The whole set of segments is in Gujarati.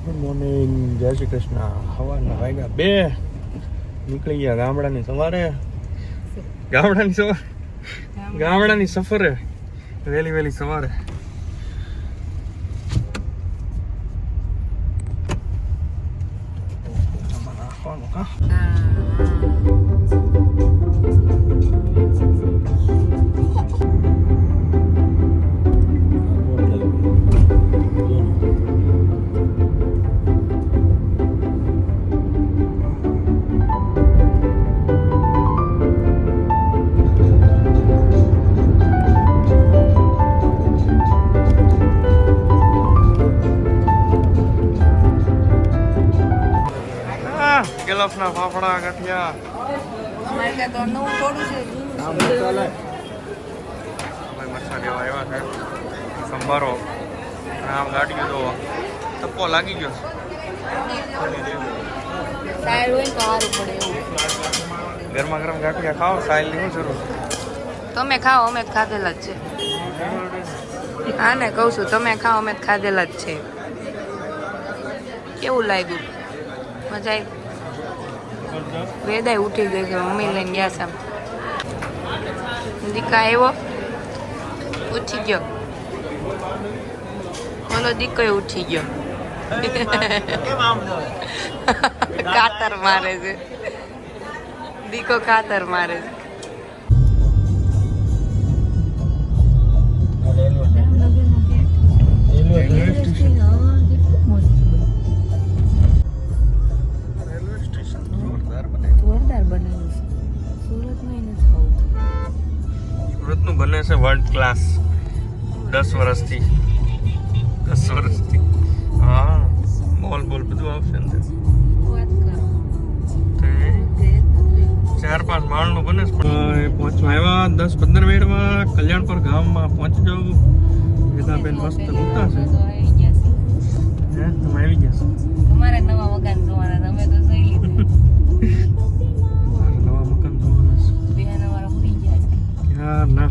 ગુડ મોર્નિંગ જય શ્રી કૃષ્ણ. સવારના વાગ્યા બે. નીકળી ગયા ગામડાની સવારે. ગામડાની સવારે ગામડાની સફરે. વહેલી વહેલી સવારે. ગેલફના ફાફડા ગઠિયા. અમારે ત્યાં તો નવું થોડું છે. મરચા લેવા આવ્યા છે. સંભારો. આમ ગાડીઓ તો તપ્પો લાગી ગયો છે. સારું હોય ને તો સારું પડે એવું. ગરમા ગરમ ગાંઠિયા ખાઓ સાયલની શું જરૂર? તમે ખાઓ અમે ખાધેલા જ છે. હા ને કહું છું તમે ખાઓ અમે ખાધેલા જ છે. કેવું લાગ્યું? મજા આવી વેદાય ઉઠી ગઈ કે મમ્મી લઈને ગયા સામ. દીકા આવ્યો ઉઠી ગયો. ઓલો દીકો ઉઠી ગયો. કાતર મારે છે. દીકો કાતર મારે છે. ક્લાસ દસ વર્ષથી. દસ વર્ષથી. હા મોલ બોલ બધું આવશે અંદર. વાત કરો તે ચાર પાંચ માળનું બને પણ પહોંચવા આવ્યા દસ પંદર મિનિટમાં કલ્યાણપુર ગામમાં પહોંચી જવું વેદાબેન મસ્ત મૂકતા છે. તમે આવી ગયા છો? નવા મકાન જોવાના તમે તો જોઈ લીધું. નવા મકાન જોવાના છે. ના ના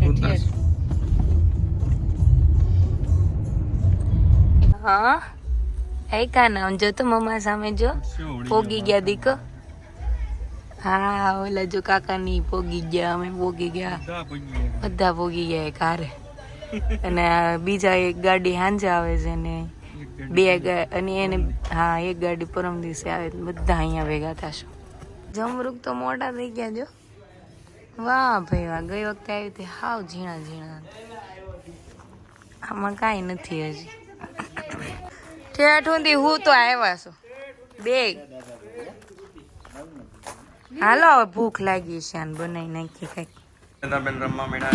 હા. એ કા નામ જો તો મમ્મા સામે જો. પોગી ગયા દીકો. હા ઓલા જો કાકાની પોગી ગયા અમે પોગી ગયા. બધા પહોંચી ગયા. બધા પોગી ગયા એક હારે. અને બીજા એક ગાડી હાંજે આવે છે ને બે અને એને હા એક ગાડી પરમ દિવસે આવે બધા અહીંયા ભેગા થશો. જમરૂક તો મોટા થઈ ગયા જો. વાહ ભાઈ વાહ ગઈ વખતે આવી હતી. હાવ ઝીણા ઝીણા આમાં કાંઈ નથી હજી. ઠેઠ હું તો આવ્યા છું. બે. હાલો, હવે ભૂખ લાગી છે આને બનાવી નાખી કંઈક. બેન રમવા મેળા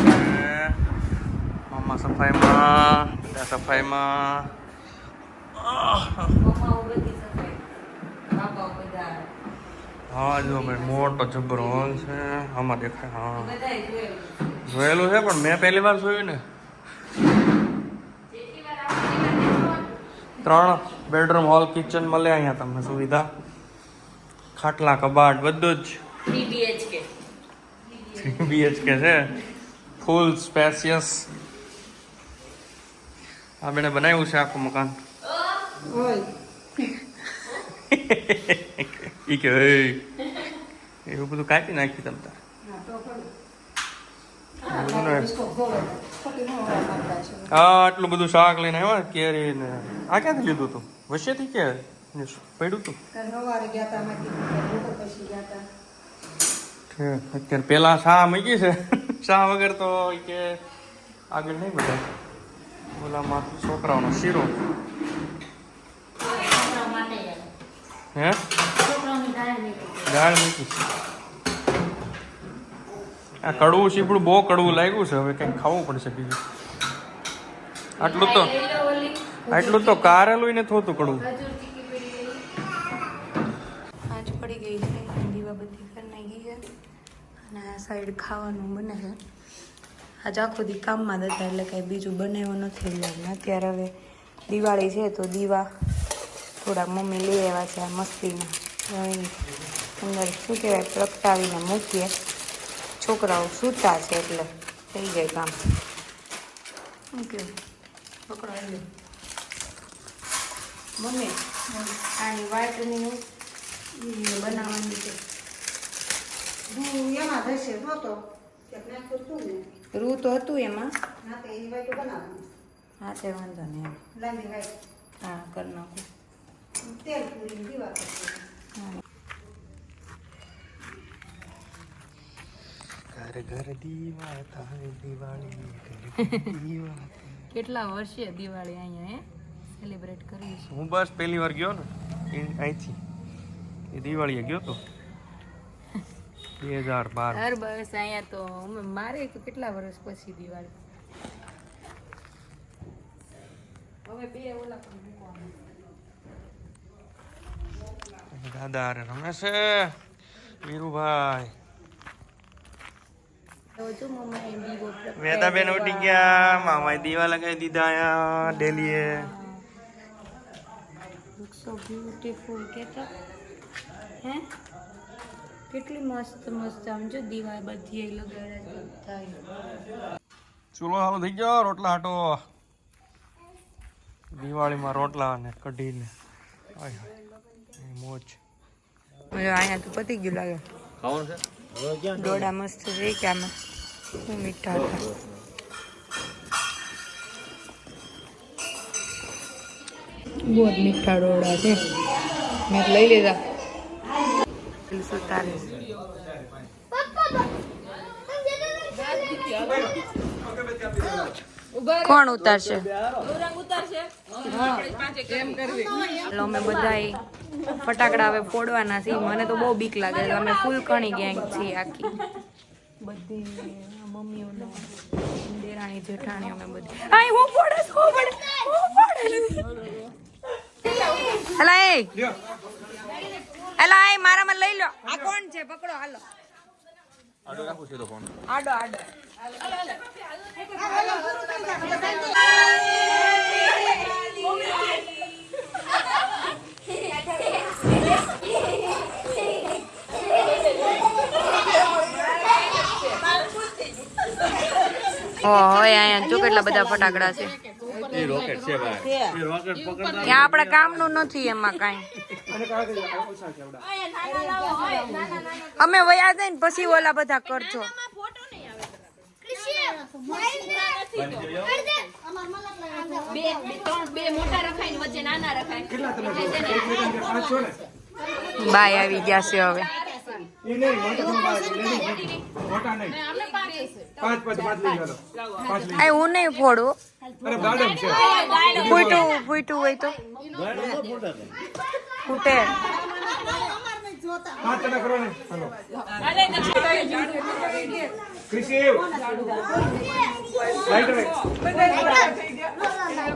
મમ્મા સફાઈમાં, બધા સફાઈમાં. હા જો ભાઈ, મોટો જબ્બર હોલ છે. આમાં દેખાય, હા. જોયેલું છે પણ મેં પહેલી વાર જોયું ને. ત્રણ બેડરૂમ હોલ કિચન મળે અહીંયા તમને સુવિધા. ખાટલા કબાટ બધું જ. બીએચકે છે. ફૂલ સ્પેસિયસ આ બેને બનાવ્યું છે આખું મકાન. ઈ કે એવું બધું કાપી નાખ્યું તમ તાર. આટલું બધું શાક લઈને આવ્યા કેરી ને આ ક્યાંથી લીધું તું? વચ્ચેથી કે પડ્યું તું? અત્યારે પેલા શા મૂકી છે. શા વગર તો કે આગળ નહીં બધા ઓલામાં છોકરાઓનો શીરો. હે? દાળ મૂકી છે આ કડવું શીપડું બહુ કડવું લાગ્યું છે, હવે કંઈક ખાવું પડશે બીજું. આટલું તો આટલું તો કારેલું ને થોતું કડવું. આજ પડી ગઈ છે દીવા બધી કરી નાખી છે, અને આ સાઈડ ખાવાનું બને છે. આજ આખો દી કામમાં જતા એટલે કાંઈ બીજું બનાવ્યું નથી એટલે અત્યારે હવે દિવાળી છે, તો દીવા થોડા મમ્મી લઈ આવ્યા છે, આ મસ્તીમાં અંદર શું કહેવાય, પ્રગટાવીને મૂકીએ. છોકરાઓ સૂતા છે એટલે થઈ જાય કામ. ઓકે કહેવાય પકડો આવી મમ્મી આની વાટની ઈ બનાવવાની છે. હું એમાં થશે નહોતો રૂ તો હતું એમાં. હા તે વાંધો નહીં. હા કરી નાખું. તેલ પૂરી દીવા કરશે ઘર ઘર દીવા થાય દિવાળી ઘર ઘર દીવા કેટલા વર્ષે દિવાળી અહીંયા હે? સેલિબ્રેટ કરી હું બસ પહેલી વાર ગયો ને અહીંથી. એ દિવાળીએ ગયો તો. બે હજાર બાર. હર બસ અહીંયા તો મારે કેટલા વર્ષ પછી દિવાળી? હવે બે ઓલા પણ મૂકવાના. દાદા રમે છે. વીરુભાઈ. તો બેન ઉઠી ગયા મામાએ દીવા લગાવી દીધા અહીંયા ડેલીએ. Looks બ્યુટીફુલ કેતા? હે? કેટલી મસ્ત મસ્ત આમ જો દીવા બધી લગાડ્યા બધા ચૂલો હાલો થઈ ગયો રોટલા હાટો. દિવાળીમાં રોટલા અને કઢીને. મોજ. અહીંયા તો પતી ગયું લાગે. ખાવાનું છે? ડોડા મસ્ત છે કે આમાં શું મીઠા હતા? બહુ જ મીઠા ડોડા છે. મેં લઈ લીધા. સુતાલીસ કોણ ઉતારશે? એટલે અમે બધા ફટાકડા હવે ફોડવાના છે. મને તો બહુ બીક લાગે છે. અમે ફૂલ કણી ગેંગ છીએ આખી. બધી મમ્મીઓને દેરાણી જેઠાણી અમે બધી. આય હું ફોડે હું ફોડે હું ફોડે. એલા એ. એલા એ મારામાં લઈ લો. આ કોણ છે? પકડો હાલો. આડો આડો ઓય અહીંયા જો કેટલા બધા ફટાકડા છે. ત્યાં આપણા કામનું નથી એમાં કાંઈ. અમે વયા જાય ને પછી ઓલા બધા કરજો. બાય આવી ગયા છે હવે. હું નહીં. ફોડું. ફૂટું ફૂટું હોય તો. ફૂટે.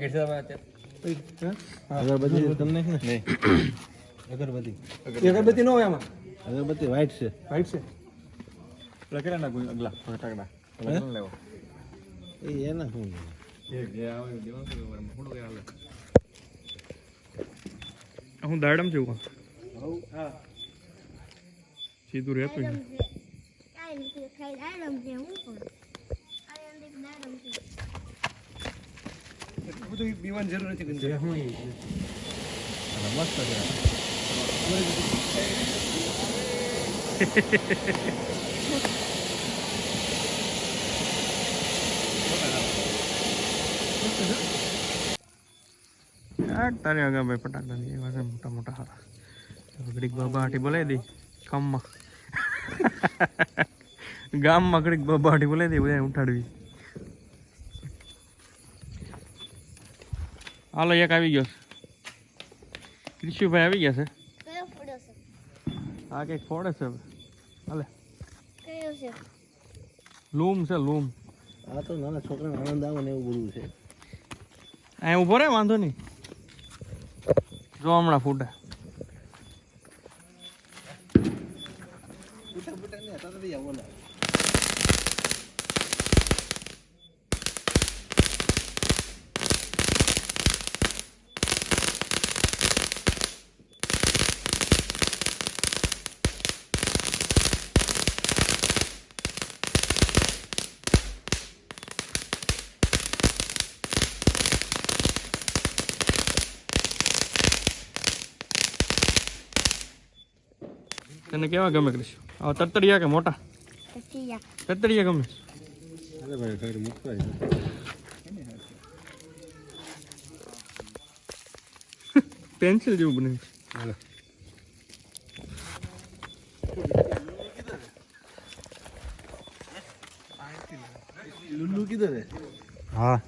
પાકેટ છે અગરબત્તી તમને ને? નહીં. અગરબત્તી. અગરબત્તી. નો હોય આમાં. અગરબત્તી વ્હાઈટ છે. રાઈટ છે. પેલા ના કોઈ અગલા ફટાકડા. લેવો? એ એના શું હું દાડમ છું. હા. સીધું રહેતું ને બધું પીવાની જરૂર નથી મસ્ત હું મસ્ત તારે આગળ ભાઈ ફટાકડા ની એવા છે મોટા મોટા હારા. ઘડીક બબાટી બોલાવી દે ગામમાં. ગામમાં ઘડીક બબાટી બોલાવી દે બધા ઉઠાડવી. હાલો એક આવી ગયો. છે ક્રિશુભાઈ આવી ગયા છે. કયો ફોડો છે? આ કંઈક ફોડે છે હાલે. લૂમ છે લૂમ. આ તો નાના છોકરાને આનંદ આવે ને એવું બધું છે. અહીંયા ઊભો રે વાંધો નહીં. જો હમણાં ફૂટે. તને કેવા ગમે ક્રિશ આ તતરિયા કે મોટા? તતડિયા તરતડિયા ગમે? અરે ભાઈ ઘર મૂકવા પેન્સિલ જેવું બને હાલો. લુલ્લુ કીધું રે હા.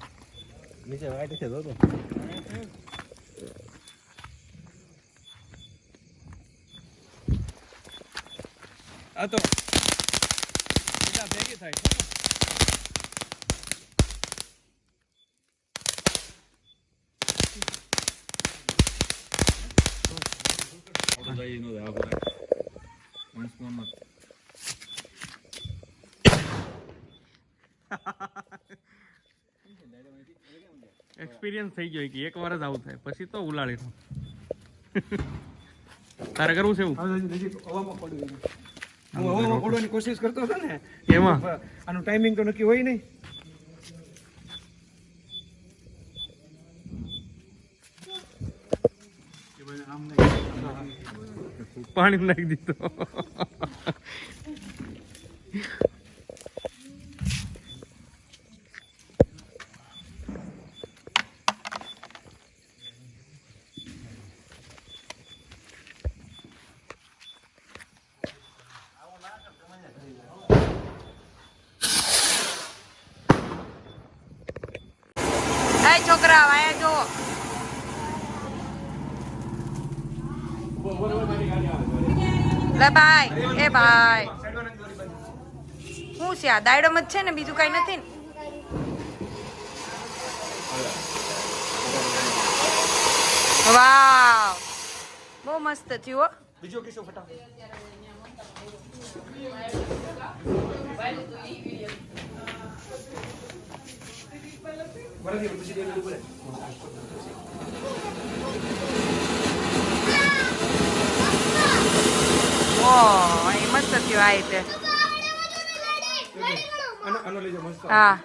નીચે વાઈટ છે તો. આ તો બધા ભેગી થાય એક્સપિરિયન્સ થઈ ગયો કે એક વાર જ આવું થાય. પછી તો ઉલાળી તારે કરવું છે એવું? હું પડવાની કોશિશ કરતો હતો ને એમાં? આનું ટાઈમિંગ તો નક્કી હોય નહીં. પાણી નાખી દીધો એ છોકરા આયા જો લે ભાઈ એ ભાઈ શું છે આ દાયડમ જ છે ને બીજું કઈ નથી ને? વાવ. બહુ મસ્ત થયું હો. બીજો કિસ્સો ફટાફટ. પડે મસ્ત થયું આ રીતે હા